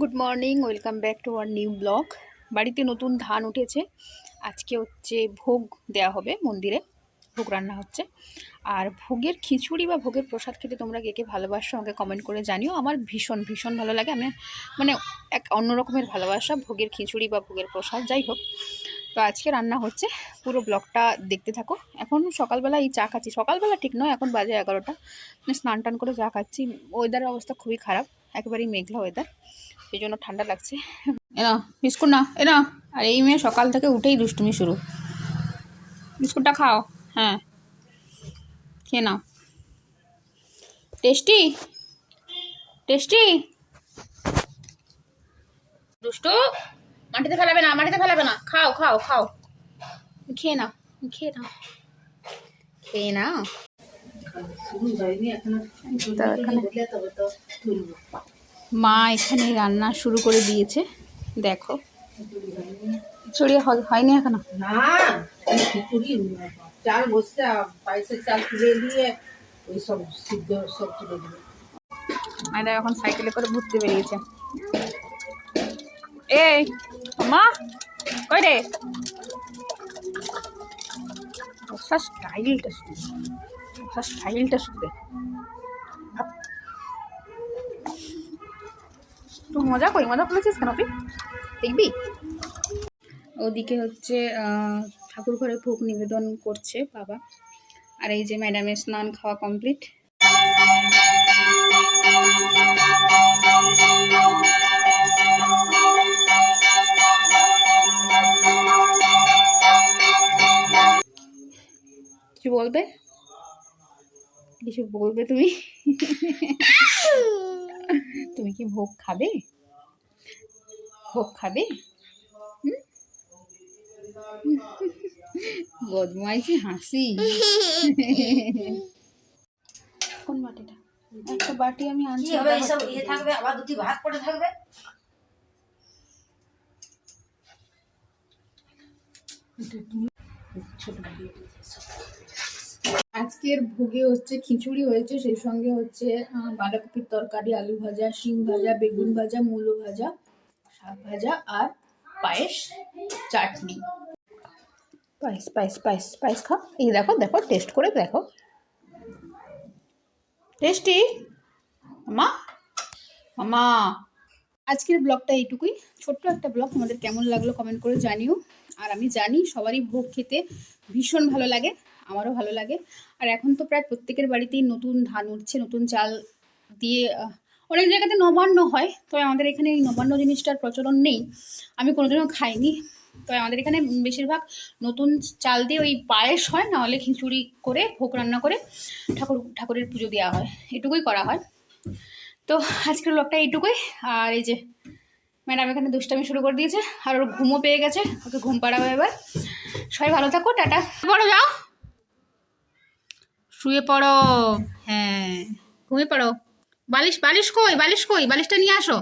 Good morning welcome back to our new blog বাড়িতে নতুন ধান উঠেছে। আজকে হচ্ছে ভোগ দেয়া হবে মন্দিরে। ভোগ রান্না হচ্ছে। আর ভোগের খিচুড়ি বা ভোগের প্রসাদ খেতে তোমরা কে কে ভালোবাসো আমাকে কমেন্ট করে জানিও। আমার ভীষণ ভীষণ ভালো লাগে। আমি মানে এক অন্য রকমের ভালোবাসা ভোগের খিচুড়ি বা ভোগের প্রসাদ, যাই হোক। তো আজকে রান্না হচ্ছে। পুরো ব্লগটা দেখতে থাকো। এখন সকালবেলা এই চা খাচ্ছি। সকালবেলা ঠিক নয়, এখন বাজে এগারোটা। মানে স্নান টান করে চা খাচ্ছি। ওয়েদারের অবস্থা খুবই খারাপ। একেবারেই মেঘলা ওয়েদার সেই জন্য ঠান্ডা লাগছে। এনা বিস্কুট না এনা। আর এই মেয়ে সকাল থেকে উঠেই দুষ্টুমি শুরু। বিস্কুটটা খাও হ্যাঁ। খেয়ে নাও। টেস্টি? টেস্টি? দুষ্টু মাটিতে ফেলাবে না মাটিতে ফেলাবে না। খাও খাও খাও। খেয়ে নাও খেয়ে নাও। খেয়ে নাও। তো এখানে মা এখানে রান্না শুরু করে দিয়েছে। দেখো। ছড়িয়ে হয়নি এখনও? না চাল বসছে পায়েসের চাল তুলে দিয়ে ওই সব সিদ্ধ সব তুলে মায়েরা এখন সাইকেলে করে ঘুরতে বেরিয়েছে। এই মা কই রে? স্টাইলটা শুনে বসার স্টাইলটা শুনে তুই মজা করি, মজা করেছিস কেন তুই? দেখবি? ওদিকে হচ্ছে ঠাকুর ঘরে ভোগ নিবেদন করছে বাবা। আর এই যে ম্যাডামের স্নান খাওয়া কমপ্লিট কিছু বলবে? কিছু বলবে তুমি? তুমি কি ভোগ খাবে? ভোগ খাবে? হুম? বদমাইশি হাসি। কোন বাটিটা? একটা বাটি আমি আনছি হবে হচ্ছে- ইয়ে থাকবে? আবার দুটি ভাত পড়ে থাকবে? ছোট বাটি। আজকের ভোগে হচ্ছে খিচুড়ি হয়েছে সেই সঙ্গে হচ্ছে বাঁধাকপির তরকারি আলু ভাজা শিম ভাজা বেগুন ভাজা মূলো ভাজা শাক ভাজা আর পায়েস চাটনি। পায়েস পায়েস পায়েস পায়েস খাও। এই দেখো দেখো টেস্ট করে দেখো। টেস্টি মামা? মামা? আজকের ব্লগটা এইটুকুই। ছোট্ট একটা ব্লগ তোমাদের কেমন লাগল কমেন্ট করে জানিও। আর আমি জানি সবারই ভোগ খেতে ভীষণ ভালো লাগে। আমারও ভালো লাগে। আর এখন তো প্রায় প্রত্যেকের বাড়িতেই নতুন ধান উঠছে, নতুন চাল দিয়ে অনেক জায়গাতে নবান্ন হয়। তবে আমাদের এখানে এই নবান্ন জিনিসটার প্রচলন নেই। আমি কোনোদিনও খাইনি। তবে আমাদের এখানে বেশিরভাগ নতুন চাল দিয়ে ওই পায়েস হয় নাহলে খিচুড়ি করে, ভোগ রান্না করে ঠাকুর, ঠাকুরের পুজো দেওয়া হয়। এটুকুই করা হয়। তো আজকের ব্লগটা এইটুকুই। আর এই যে ম্যাডাম এখানে দুষ্টামি শুরু করে দিয়েছে, আর ওর ঘুমও পেয়ে গেছে। ওকে ঘুম পাড়াবো এবার। সবাই ভালো থাকো, টাটা। পড়ো যাও। শুয়ে পড়ো। হ্যাঁ। ঘুমিয়ে পড়ো। বালিশ বালিশ কই? বালিশ কই? বালিশটা নিয়ে আসো।